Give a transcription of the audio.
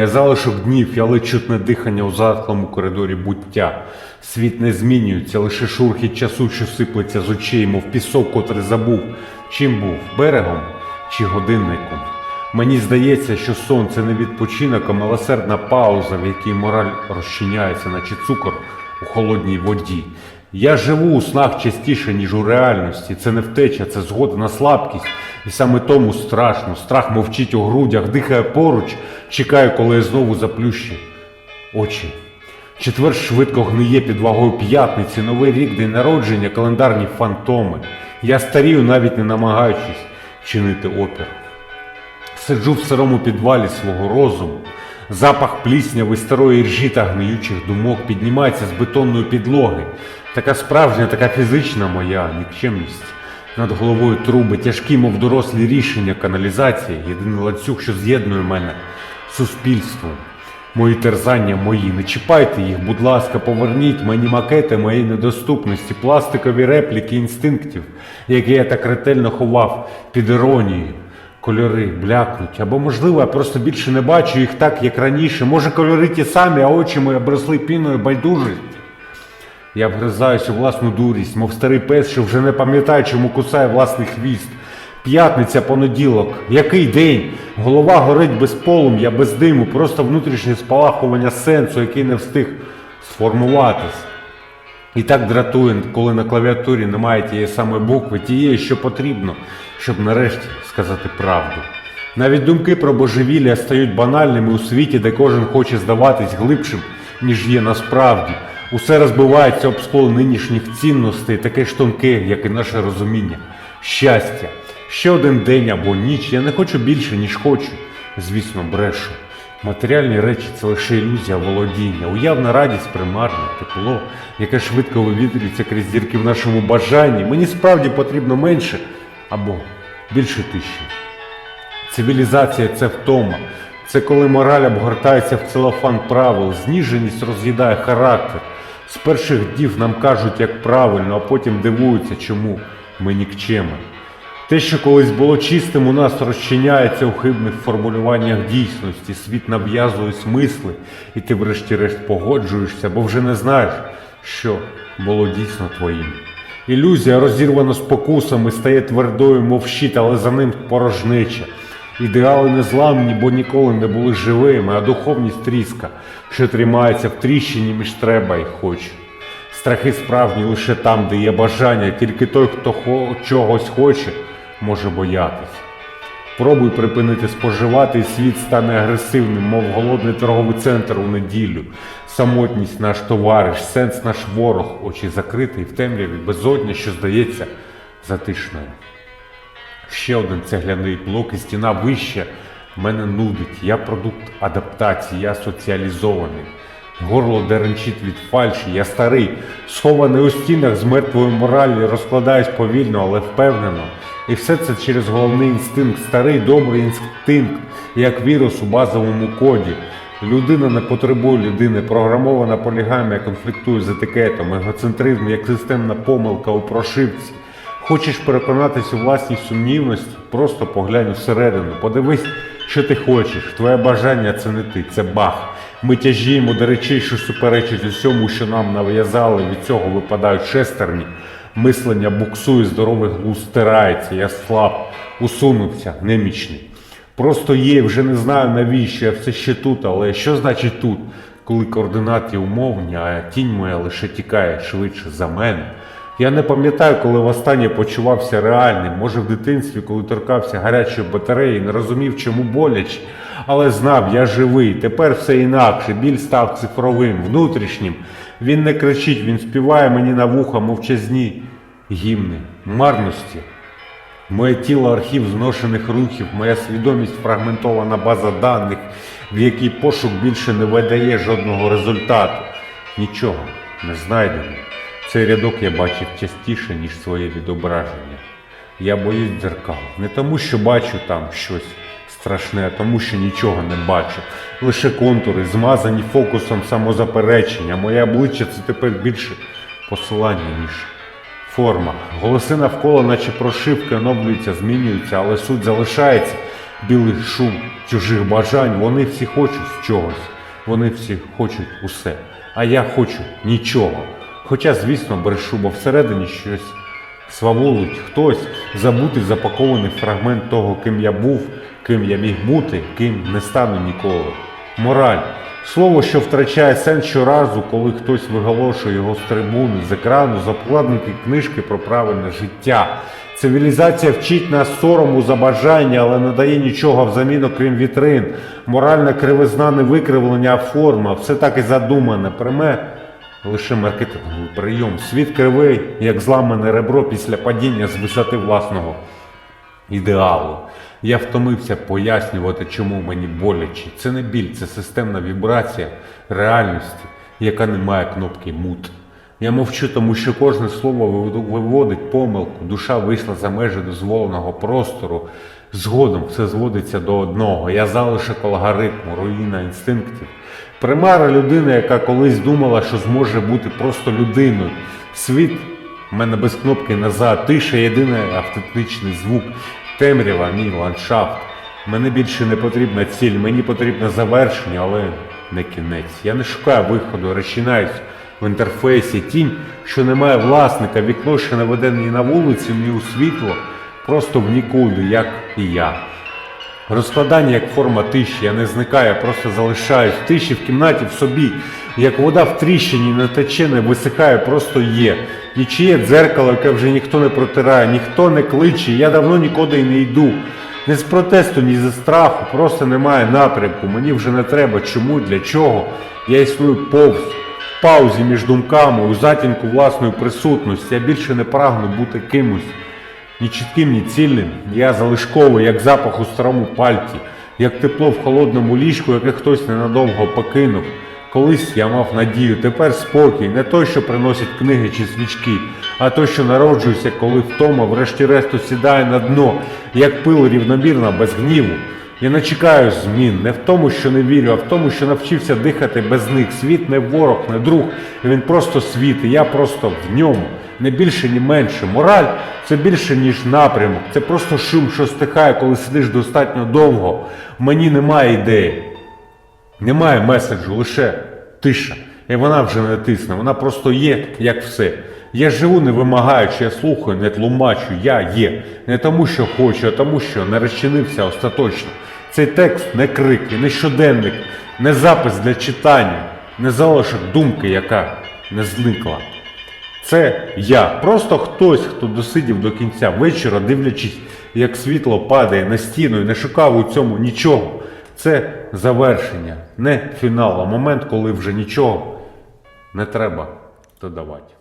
я залишок днів, я ледь чутне дихання у затхлому коридорі буття. Світ не змінюється, лише шурхіт часу, що сиплеться з очей, мов пісок, котрий забув. Чим був берегом чи годинником? Мені здається, що сон це не відпочинок, а милосердна пауза, в якій мораль розчиняється, наче цукор у холодній воді. Я живу у снах частіше, ніж у реальності. Це не втеча, це згода на слабкість. І саме тому страшно. Страх мовчить у грудях, дихає поруч, чекає, коли я знову заплющу очі. Четвер швидко гниє під вагою п'ятниці, новий рік, день народження, календарні фантоми. Я старію, навіть не намагаючись чинити опір. Сиджу в сирому підвалі свого розуму. Запах плісняви, старої ржі та гниючих думок піднімається з бетонної підлоги. Така справжня, така фізична моя нікчемність. Над головою труби, тяжкі, мов дорослі рішення, каналізації, єдиний ланцюг, що з'єднує мене з суспільством. Мої терзання мої, не чіпайте їх, будь ласка, поверніть мені макети моєї недоступності, пластикові репліки інстинктів, які я так ретельно ховав під іронією. Кольори блякнуть, або, можливо, я просто більше не бачу їх так, як раніше. Може, кольори ті самі, а очі мої обросли піною байдужості. Я вгризаюся у власну дурість, мов старий пес, що вже не пам'ятає, чому кусає власний хвіст. П'ятниця, понеділок. Який день? Голова горить без полум'я, без диму, просто внутрішнє спалахування сенсу, який не встиг сформуватись. І так дратує, коли на клавіатурі немає тієї самої букви, тієї, що потрібно, щоб нарешті сказати правду. Навіть думки про божевілля стають банальними у світі, де кожен хоче здаватись глибшим, ніж є насправді. Усе розбивається об скло нинішніх цінностей, таке ж тонке, як і наше розуміння. Щастя. Ще один день або ніч. Я не хочу більше, ніж хочу. Звісно, брешу. Матеріальні речі це лише ілюзія володіння, уявна радість примарна, тепло, яке швидко вивітрюється крізь дірки в нашому бажанні. Мені справді потрібно менше або більше тиші. Цивілізація це втома. Це коли мораль обгортається в целофан правил, зніженість роз'їдає характер. З перших дів нам кажуть, як правильно, а потім дивуються, чому ми нікчеми. Те, що колись було чистим, у нас розчиняється у хибних формулюваннях дійсності, світ нав'язує смисли, і ти врешті-решт погоджуєшся, бо вже не знаєш, що було дійсно твоїм. Ілюзія, розірвана спокусами, стає твердою, мов щит, але за ним порожнеча. Ідеали незламні, бо ніколи не були живими, а духовність тріска, що тримається в тріщині між треба і хоче. Страхи справжні лише там, де є бажання, тільки той, хто чогось хоче, може боятись. Пробуй припинити споживати, і світ стане агресивним, мов голодний торговий центр у неділю. Самотність наш товариш, сенс наш ворог, очі закриті в темряві, безодня, що здається затишною. Ще один цегляний блок і стіна вища мене нудить. Я продукт адаптації, я соціалізований. Горло деренчить від фальші, я старий, схований у стінах з мертвою моралі, розкладаюсь повільно, але впевнено. І все це через головний інстинкт, старий добрий інстинкт, як вірус у базовому коді. Людина не потребує людини, програмована полігамія конфліктує з етикетом, егоцентризм як системна помилка у прошивці. Хочеш переконатись у власній сумнівності? Просто поглянь всередину, подивись, що ти хочеш. Твоє бажання це не ти, це бах. Ми тяжіємо до речей, що суперечить усьому, що нам нав'язали. Від цього випадають шестерні. Мислення буксує, здоровий глузд стирається. Я слаб, усунувся, немічний. Просто є, вже не знаю навіщо, я все ще тут, але що значить тут, коли координати умовні, а тінь моя лише тікає швидше за мене. Я не пам'ятаю, коли востаннє почувався реальним. Може, в дитинстві, коли торкався гарячої батареї, не розумів, чому боляче, але знав, я живий. Тепер все інакше. Біль став цифровим, внутрішнім. Він не кричить, він співає мені на вуха мовчазні гімни, марності. Моє тіло архів зношених рухів, моя свідомість фрагментована база даних, в якій пошук більше не видає жодного результату. Нічого не знайдено. Цей рядок я бачив частіше, ніж своє відображення. Я боюсь дзеркал. Не тому, що бачу там щось страшне, а тому, що нічого не бачу. Лише контури, змазані фокусом самозаперечення. Моє обличчя це тепер більше посилання, ніж форма. Голоси навколо, наче прошивки, оновлюються, змінюються, але суть залишається. білий шум чужих бажань. Вони всі хочуть чогось, вони всі хочуть усе. А я хочу нічого. Хоча, звісно, брешу, бо всередині щось сваволить хтось, забутий запакований фрагмент того, ким я був, ким я міг бути, ким не стану ніколи. Мораль. Слово, що втрачає сенс щоразу, коли хтось виголошує його з трибуни, з екрану, з обкладинки книжки про правильне життя. Цивілізація вчить нас сорому за бажання, але не дає нічого взамін, окрім вітрин. Моральна кривизна не викривлення, а форма. Все так і задумане. Пряме лише маркетинговий прийом. Світ кривий, як зламане ребро після падіння з висоти власного ідеалу. Я втомився пояснювати, чому мені боляче. Це не біль, це системна вібрація реальності, яка не має кнопки мут. Я мовчу, тому що кожне слово виводить помилку, душа вийшла за межі дозволеного простору. Згодом все зводиться до одного. Я залишок алгоритму, руїна інстинктів. Примара людини, яка колись думала, що зможе бути просто людиною. Світ в мене без кнопки назад, тиша єдиний автентичний звук, темрява, мій ландшафт. Мене більше не потрібна ціль, мені потрібне завершення, але не кінець. Я не шукаю виходу, розчинаюсь в інтерфейсі. Тінь, що не має власника, вікно, що не веде ні на вулицю, ні у світло, просто в нікуди, як і я. Розкладання як форма тиші, я не зникаю, я просто залишаюсь в тиші в кімнаті в собі, як вода в тріщині не тече, не висихає, просто є. Нічиє дзеркало, яке вже ніхто не протирає, ніхто не кличе, я давно нікуди й не йду. Не з протесту, ні зі страху, просто немає напрямку. Мені вже не треба чому, для чого. Я існую повз, в паузі між думками, у затінку власної присутності. Я більше не прагну бути кимось. Ні чітким, ні цільним. Я залишковий, як запах у старому пальті, як тепло в холодному ліжку, яке хтось ненадовго покинув. Колись я мав надію, тепер спокій, не той, що приносять книги чи свічки, а той, що народжується, коли втома, врешті-решт сідає на дно, як пил рівномірно, без гніву. Я не чекаю змін, не в тому, що не вірю, а в тому, що навчився дихати без них. Світ не ворог, не друг, він просто світ, і я просто в ньому. Не більше, ні менше. Мораль це більше, ніж напрямок. Це просто шум, що стихає, коли сидиш достатньо довго. Мені немає ідеї. Немає меседжу, лише тиша. І вона вже не тисне, вона просто є, як все. Я живу, не вимагаючи, я слухаю, не тлумачу, я є. Не тому, що хочу, а тому, що не розчинився остаточно. Цей текст не крик, не щоденник, не запис для читання, не залишок думки, яка не зникла. Це я. Просто хтось, хто досидів до кінця вечора, дивлячись, як світло падає на стіну і не шукав у цьому нічого. Це завершення, не фінал, а момент, коли вже нічого не треба додавати.